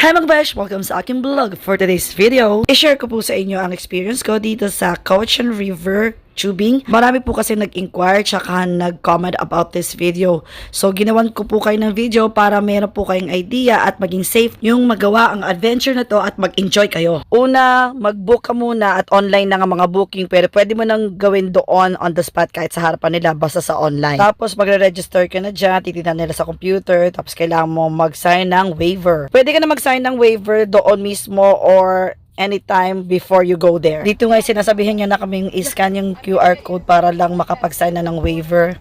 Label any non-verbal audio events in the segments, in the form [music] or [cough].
Hi mga besh! Welcome sa aking vlog. For today's video, i-share ko po sa inyo ang experience ko dito sa Cochin River tubing. Marami po kasi nag-inquire tsaka nag-comment about this video. So, ginawan ko po kayo ng video para meron po kayong idea at maging safe yung magawa ang adventure na to at mag-enjoy kayo. Una, mag-book ka muna at online na nga mga booking pero pwede mo nang gawin doon on the spot kahit sa harapan nila basta sa online. Tapos magre-register ka na dyan, titignan nila sa computer tapos kailangan mo mag-sign ng waiver. Pwede ka na mag-sign ng waiver doon mismo or anytime before you go there. Dito nga sinasabihin niya na kaming i-scan yung QR code para lang makapag-sign na ng waiver.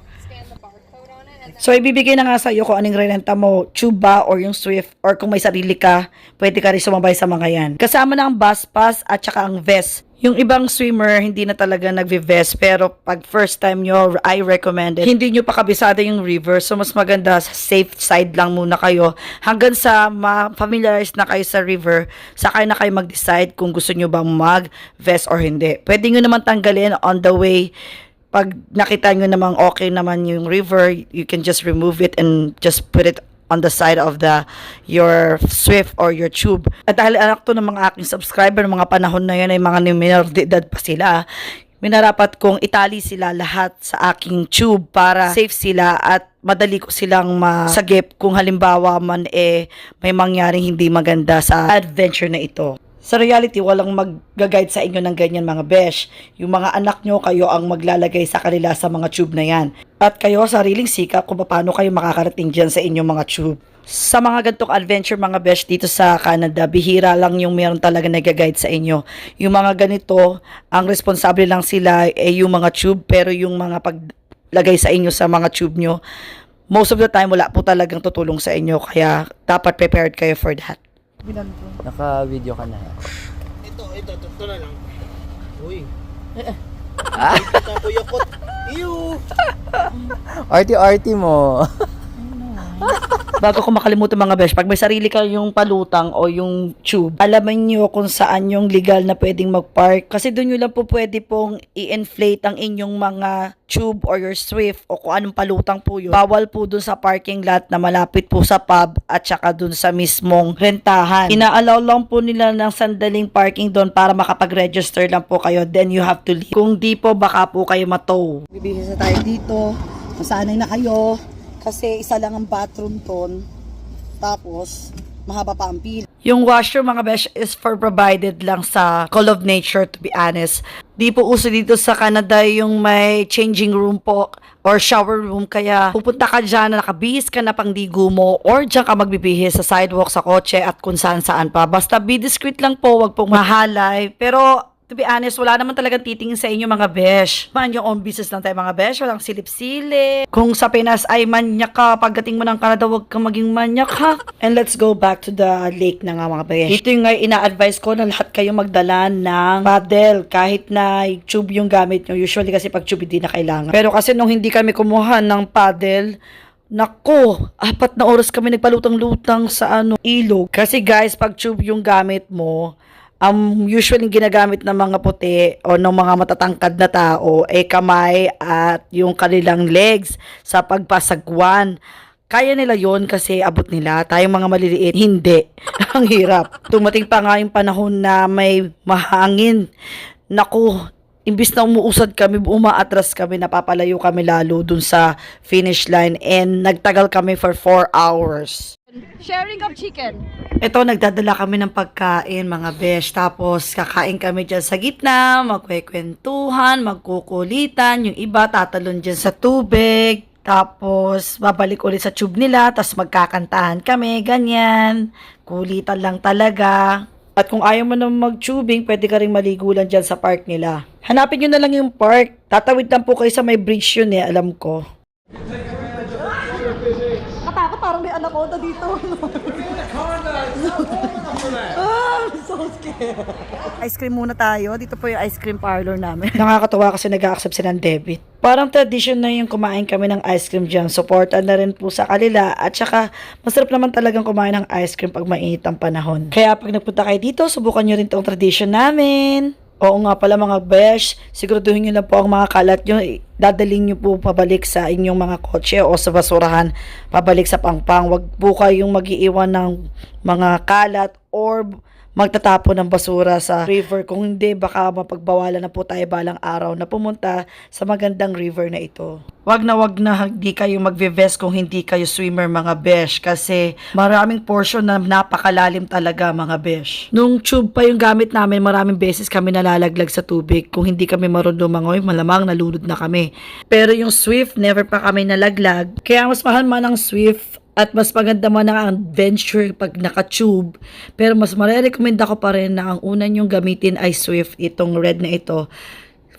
So, ibibigay na nga sa iyo kung anong renta mo, tube ba or yung Swift or kung may sarili ka, pwede ka rin sumabay sa mga yan. Kasama na ang bus pass at saka ang vest. Yung ibang swimmer, hindi na talaga nagve-vest pero pag first time nyo, I recommend it. Hindi nyo pa kabisado yung river so mas maganda sa safe side lang muna kayo hanggang sa ma-familiarize na kayo sa river saka na kayo mag-decide kung gusto nyo bang mag-vest or hindi. Pwede nyo naman tanggalin on the way pag nakita nyo namang okay naman yung river, you can just remove it and just put it on the side of the your Swift or your tube. At dahil anak to ng mga aking subscriber ng mga panahon na yun ay mga minor de edad pa sila, minarapat kong itali sila lahat sa aking tube para safe sila at madali ko silang masagip kung halimbawa man eh may mangyaring hindi maganda sa adventure na ito. Sa reality, walang mag-guide sa inyo ng ganyan mga besh. Yung mga anak nyo, kayo ang maglalagay sa kanila sa mga tube na yan. At kayo, sariling sikap kung paano kayo makakarating dyan sa inyong mga tube. Sa mga gantong adventure mga besh dito sa Canada, bihira lang yung meron talaga nag-guide sa inyo. Yung mga ganito, ang responsable lang sila ay yung mga tube, pero yung mga paglagay sa inyo sa mga tube nyo, most of the time wala po talagang tutulong sa inyo. Kaya dapat prepared kayo for that. Naka-video ka na. Ito, ito, ito, ito na lang. Uy. Ah? Ito ko yakot. Ew. Arty-arty mo. Bago ko makalimutan mga besh, pag may sarili ka yung palutang o yung tube, alaman nyo kung saan yung legal na pwedeng mag-park. Kasi doon nyo lang po pwede pong i-inflate ang inyong mga tube or your swift o kung anong palutang po yun. Bawal po doon sa parking lot na malapit po sa pub at saka doon sa mismong rentahan. Inaalaw lang po nila ng sandaling parking doon para makapag-register lang po kayo. Then you have to leave. Kung di po, baka po kayo matow. Bibihis na tayo dito. Masanay na kayo. Kasi isa lang ang bathroom ton. Tapos, mahaba pa ang pila. Yung washroom mga besh is for provided lang sa Call of Nature to be honest. Di po uso dito sa Canada yung may changing room po or shower room kaya pupunta ka dyan na nakabihis ka na pangdigo mo or dyan ka magbibihis sa sidewalk, sa kotse at kung saan saan pa. Basta be discreet lang po, wag pong mahalay. Pero to be honest, wala naman talagang titingin sa inyo mga besh. Man yung own business lang tayo mga besh, walang silip-silip. Kung sa Pinas ay manyak ka, pagdating mo ng Canada, wag kang maging manyak ha. And let's go back to the lake na nga mga besh. Ito yung ina-advise ko na lahat kayo magdala ng paddle kahit na tube yung gamit nyo. Usually kasi pag tube hindi na kailangan. Pero kasi nung hindi kami kumuha ng paddle, Nako, apat na oras kami nagpalutang-lutang sa ano, ilog. Kasi guys, pag tube yung gamit mo, ang usually ginagamit ng mga puti o ng mga matatangkad na tao ay kamay at yung kanilang legs sa pagpasagwan. Kaya nila yon kasi abot nila. Tayong mga maliliit, hindi. [laughs] Ang hirap. Tumating pa nga yung panahon na may mahangin. Naku, imbis na umuusad kami, umaatras kami, napapalayo kami lalo dun sa finish line and nagtagal kami for 4 hours. Sharing of chicken. Ito, nagdadala kami ng pagkain, mga besh. Tapos, kakain kami dyan sa gitna, magkwekwentuhan, magkukulitan. Yung iba, tatalon dyan sa tubig. Tapos, babalik ulit sa tube nila. Tapos, magkakantahan kami, ganyan. Kulitan lang talaga. At kung ayaw mo na mag-tubing, pwede ka rin maligo lang dyan sa park nila. Hanapin nyo na lang yung park. Tatawid lang po kayo sa may bridge yun eh, alam ko. Na dito. ah, I'm so scared. Ice cream muna tayo. Dito po yung ice cream parlor namin. Nakakatawa kasi nag-accept sila ng debit. Parang tradition na yung kumain kami ng ice cream dyan. Supportan na rin po sa kanila. At saka, masarap naman talagang kumain ng ice cream pag mainit ang panahon. Kaya pag nagpunta kayo dito, subukan nyo rin tong tradition namin. Oo nga pala mga besh, siguraduhin nyo lang po ang mga kalat nyo, dadaling nyo po pabalik sa inyong mga kotse o sa basurahan, pabalik sa pangpang. Huwag po kayong mag-iiwan ng mga kalat or magtatapon ng basura sa river. Kung hindi, baka mapagbawalan na po tayo balang araw na pumunta sa magandang river na ito. Wag na wag na hindi kayo magve-vest kung hindi kayo swimmer mga besh kasi maraming portion na napakalalim talaga mga besh. Nung tube pa yung gamit namin, maraming beses kami nalalaglag sa tubig. Kung hindi kami marunong lumangoy, malamang nalunod na kami. Pero yung Swift, never pa kami nalaglag. Kaya mas mahal man ang Swift at mas maganda man ang adventure pag naka-tube. Pero mas marirecommend ako pa rin na ang una nyong gamitin ay Swift, itong red na ito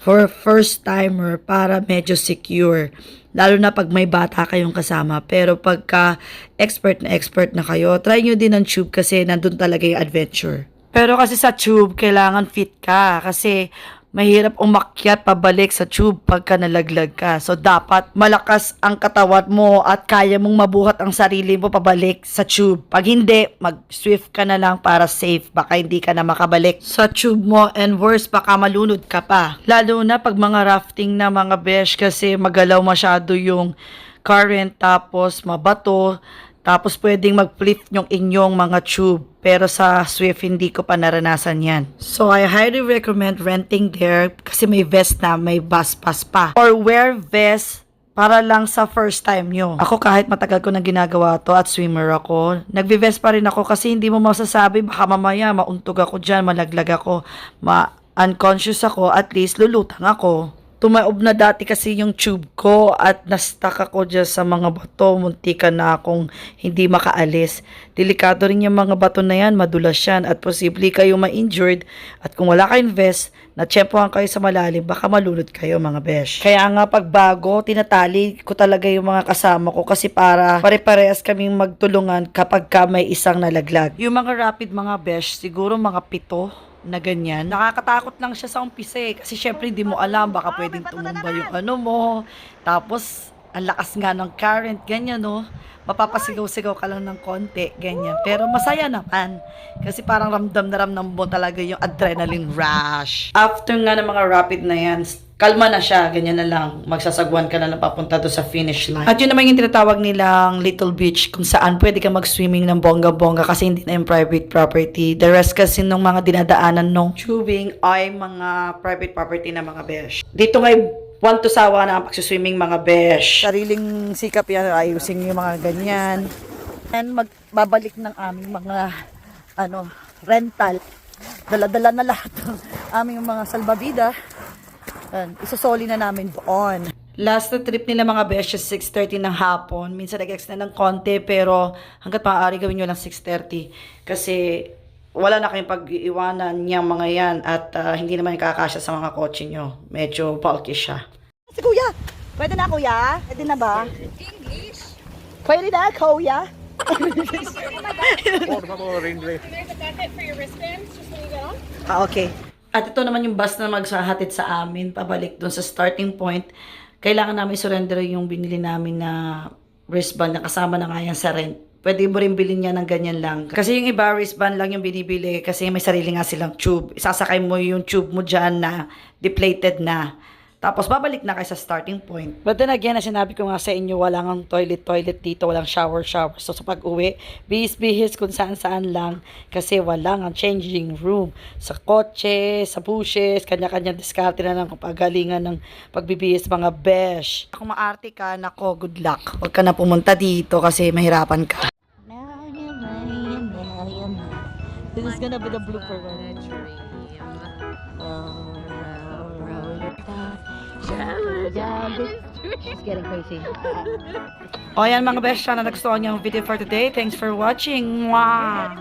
for first timer para medyo secure. Lalo na pag may bata kayong kasama. Pero pagka expert na expert na kayo, try nyo din ang tube kasi nandun talaga yung adventure. Pero kasi sa tube, kailangan fit ka. Kasi mahirap umakyat pabalik sa tube pagka nalaglag ka. So, dapat malakas ang katawan mo at kaya mong mabuhat ang sarili mo pabalik sa tube. Pag hindi, mag-swift ka na lang para safe. Baka hindi ka na makabalik sa tube mo and worse, baka malunod ka pa. Lalo na pag mga rafting na mga besh kasi magalaw masyado yung current tapos mabato tapos pwedeng mag-flip yung inyong mga tube. Pero sa Swift, hindi ko pa naranasan yan. So, I highly recommend renting there kasi may vest na, may bus pass pa. Or wear vest para lang sa first time nyo. Ako kahit matagal ko na ginagawa to at swimmer ako, nagbe-vest pa rin ako kasi hindi mo masasabi baka mamaya mauntog ako dyan, malaglag ako, ma-unconscious ako, at least lulutang ako. Tumaob na dati kasi yung tube ko at na-stuck ako dyan sa mga bato. Muntika na akong hindi makaalis. Delikado rin yung mga bato na yan, madulas yan at posible kayo ma-injured at kung wala kayong vest, natsyempohan kayo sa malalim, baka malunod kayo mga besh. Kaya nga pag bago, tinatali ko talaga yung mga kasama ko kasi para pare-parehas kaming magtulungan kapag ka may isang nalaglag. Yung mga rapid mga besh, siguro mga pito na ganyan. Nakakatakot lang siya sa umpisa eh. Kasi syempre hindi mo alam, baka pwedeng tumumba yung ano mo. Tapos, ang lakas nga ng current, ganyan no. Mapapasigaw-sigaw ka lang ng konti, ganyan. Pero masaya naman. Kasi parang ramdam na ramdam mo talaga yung adrenaline rush. After nga ng mga rapid na yan, kalma na siya, ganyan na lang. Magsasagwan ka na na papunta do sa finish line. At yun naman yung tinatawag nilang Little Beach kung saan pwede ka mag-swimming ng bongga-bongga kasi hindi na yung private property. The rest kasi ng mga dinadaanan ng tubing ay mga private property na mga besh. Dito ngay one to sawa na ang pagsuswimming mga besh. Sariling sikap yan, ayusin yung mga ganyan. And magbabalik ng aming mga ano, rental. Dala-dala na lahat ng aming mga salbabida. And, isosoli na namin doon. Last na trip nila mga besh is 6.30 ng hapon. Minsan nag-extend ng konti pero hanggat maaari gawin nyo lang 6.30. Kasi wala na kayong pag-iwanan niyang mga yan at ah, hindi naman kakasya sa mga kotse nyo. Medyo bulky siya. Si kuya! Pwede na kuya? Pwede na ba? English? Pwede na kuya? Ah, okay. At ito naman yung bus na magsahatid sa amin, pabalik doon sa starting point. Kailangan namin surrender yung binili namin na wristband na kasama na nga yan sa rent. Pwede mo rin bilhin niya ng ganyan lang. Kasi yung iba, wristband lang yung binibili kasi may sarili nga silang tube. Isasakay mo yung tube mo dyan na deflated na. Tapos babalik na kayo sa starting point. But then again, na sinabi ko nga sa inyo, walang ang toilet-toilet dito, walang shower-shower. So sa pag-uwi, bihis-bihis kung saan-saan lang kasi walang ang changing room. Sa kotse, sa bushes, kanya-kanya diskarte na ng pagalingan ng pagbibihis mga besh. Kung maarte ka, nako, good luck. Huwag ka na pumunta dito kasi mahirapan ka. This is gonna be the blooper one. She's yan mga besh, sana nagustuhan niyo ang video for today. Thanks for watching. Mwah!